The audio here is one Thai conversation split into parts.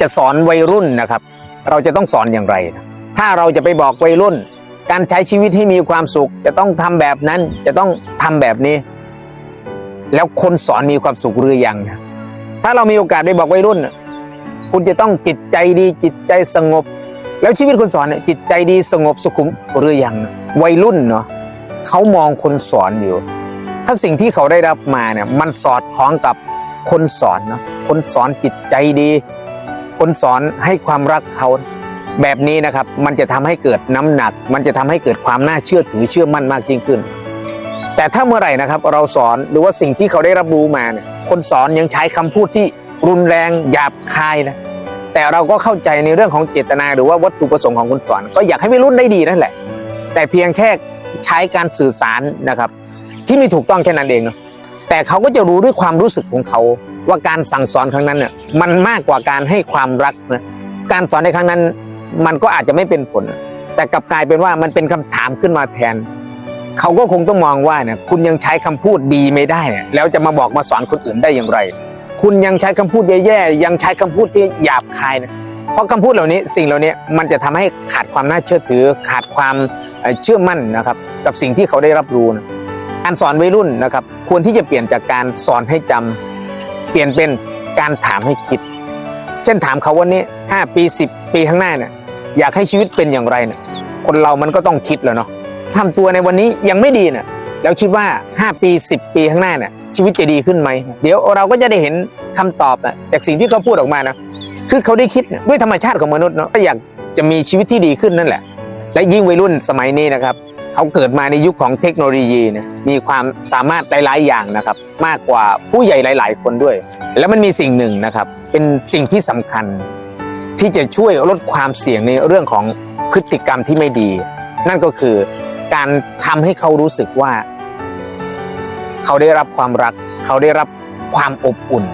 จะสอนวัยรุ่นนะครับ เราจะต้องสอนอย่างไรนะถ้าเราจะไปบอกวัยรุ่น การใช้ชีวิตให้มีความสุข จะต้องทำแบบนั้นจะต้องทำแบบนี้ แล้วคนสอนมีความสุขหรือยังนะถ้าเรามีโอกาสได้บอกวัยรุ่น คุณจะต้องจิตใจดีจิตใจสงบ แล้วชีวิตคนสอนเนี่ยจิตใจดีสงบสุขุมหรือยังนะวัยรุ่นเนาะเขามองคนสอนอยู่ ถ้าสิ่งที่เขาได้รับมาเนี่ยมันสอดคล้องกับคนสอนเนาะคนสอนจิตใจดี คนสอนให้ความรักเขาแบบนี้นะครับมันจะทำให้เกิดน้ำหนัก มันจะทำให้เกิดความน่าเชื่อถือเชื่อมั่นมากยิ่งขึ้น แต่ถ้าเมื่อไหร่นะครับเราสอนหรือว่าสิ่งที่เขาได้รับรู้มาเนี่ยคนสอนยังใช้คำพูดที่รุนแรงหยาบคายนะแต่เราก็เข้าใจในเรื่องของเจตนา หรือว่าวัตถุประสงค์ของคนสอน ก็อยากให้วัยรุ่นได้ดีนั่นแหละ แต่เพียงแค่ใช้การสื่อสารนะครับ ที่ไม่ถูกต้องแค่นั้นเองนะแต่เขาก็จะรู้ด้วยความรู้สึกของเขา ว่าการสั่งสอนครั้งนั้นเนี่ยมันมากกว่าการให้ความรักนะการสอนในครั้งนั้น มันก็อาจจะไม่เป็นผล แต่กลับกลายเป็นว่ามันเป็นคำถามขึ้นมาแทน เขาก็คงต้องมองว่าเนี่ยคุณยังใช้คำพูดดีไม่ได้เนี่ยแล้วจะมาบอกมาสอนคนอื่นได้อย่างไร คุณยังใช้คำพูดแย่ๆยังใช้คำพูดที่หยาบคายนะเพราะคำพูดเหล่านี้สิ่งเหล่านี้มันจะทำให้ขาดความน่าเชื่อถือ ขาดความเชื่อมั่นนะครับ กับสิ่งที่เขาได้รับรู้นะการสอนวัยรุ่นนะครับ ควรที่จะเปลี่ยนจากการสอนให้จำ เปลี่ยนเป็นการถามให้คิด เช่นถามเขาวันนี้5ปี10ปีข้างหน้าเนี่ยอยากให้ชีวิตเป็นอย่างไรเนี่ยคนเรามันก็ต้องคิดแล้วเนาะทำตัวในวันนี้ยังไม่ดีเนี่ยแล้วคิดว่า 5 ปี 10 ปีข้างหน้าเนี่ยชีวิตจะดีขึ้นไหม เดี๋ยวเราก็จะได้เห็นคำตอบอะจากสิ่งที่เขาพูดออกมานะคือเขาได้คิดด้วยธรรมชาติของมนุษย์เนาะก็อยากจะมีชีวิตที่ดีขึ้นนั่นแหละ และยิ่งวัยรุ่นสมัยนี้นะครับ เขาเกิดมาในยุคของเทคโนโลยีนี่ยมีความสามารถหลาย ๆ อย่างนะครับ มากกว่าผู้ใหญ่หลาย ๆ คนด้วย แล้วมันมีสิ่งหนึ่งนะครับ เป็นสิ่งที่สำคัญ ที่จะช่วยลดความเสี่ยงในเรื่องของพฤติกรรมที่ไม่ดี นั่นก็คือการทำให้เขารู้สึกว่า เขาได้รับความรัก เขาได้รับความอบอุ่น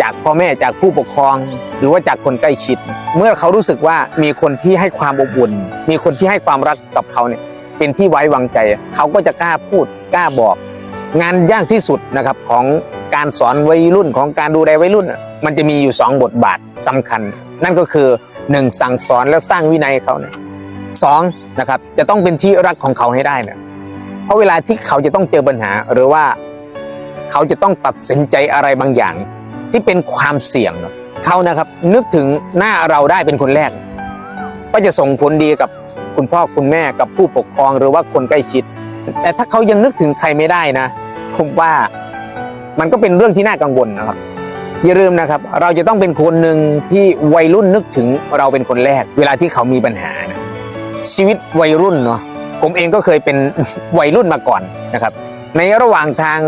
จากพ่อแม่จากผู้ปกครอง หรือว่าจากคนใกล้ชิด เมื่อเขารู้สึกว่ามีคนที่ให้ความอบอุ่น มีคนที่ให้ความรักกับเขาเนี่ย เป็นที่ไว้วางใจ เขาก็จะกล้าพูดกล้าบอก งานยากที่สุดนะครับของการสอนวัยรุ่นของการดูแลวัยรุ่น มันจะมีอยู่สองบทบาทสำคัญ นั่นก็คือหนึ่งสั่งสอนแล้วสร้างวินัยเขาเนี่ยสองนะครับจะต้องเป็นที่รักของเขาให้ได้เนี่ยเพราะเวลาที่เขาจะต้องเจอปัญหา หรือว่าเขาจะต้องตัดสินใจอะไรบางอย่าง ที่เป็นความเสี่ยงเขานะครับ นึกถึงหน้าเราได้เป็นคนแรก ก็จะส่งผลดีกับ คุณพ่อคุณแม่กับผู้ปกครองหรือว่าคนใกล้ชิด แต่ถ้าเขายังนึกถึงใครไม่ได้นะผมว่ามันก็เป็นเรื่องที่น่ากังวลนะครับ อย่าลืมนะครับ เราจะต้องเป็นคนหนึ่งที่วัยรุ่นนึกถึงเราเป็นคนแรก เวลาที่เขามีปัญหานะชีวิตวัยรุ่นเนาะผมเองก็เคยเป็นวัยรุ่นมาก่อนนะครับ ในระหว่างทาง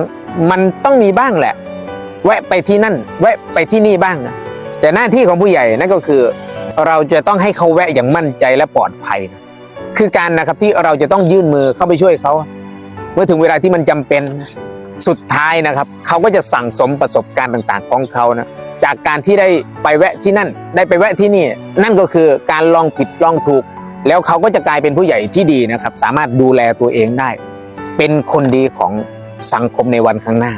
มันต้องมีบ้างแหละ แวะไปที่นั่น แวะไปที่นี่บ้างนะแต่หน้าที่ของผู้ใหญ่นั่นก็คือ เราจะต้องให้เขาแวะอย่างมั่นใจและปลอดภัยนะ คือการนะครับที่เราจะต้องยื่นมือเข้าไปช่วยเขา เมื่อถึงเวลาที่มันจำเป็นสุดท้ายนะครับเขาก็จะสั่งสมประสบการณ์ต่าง ๆ ของเขานะจากการที่ได้ไปแวะที่นั่น ได้ไปแวะที่นี่ นั่นก็คือการลองผิดลองถูก แล้วเขาก็จะกลายเป็นผู้ใหญ่ที่ดีนะครับ สามารถดูแลตัวเองได้ เป็นคนดีของสังคมในวันข้างหน้า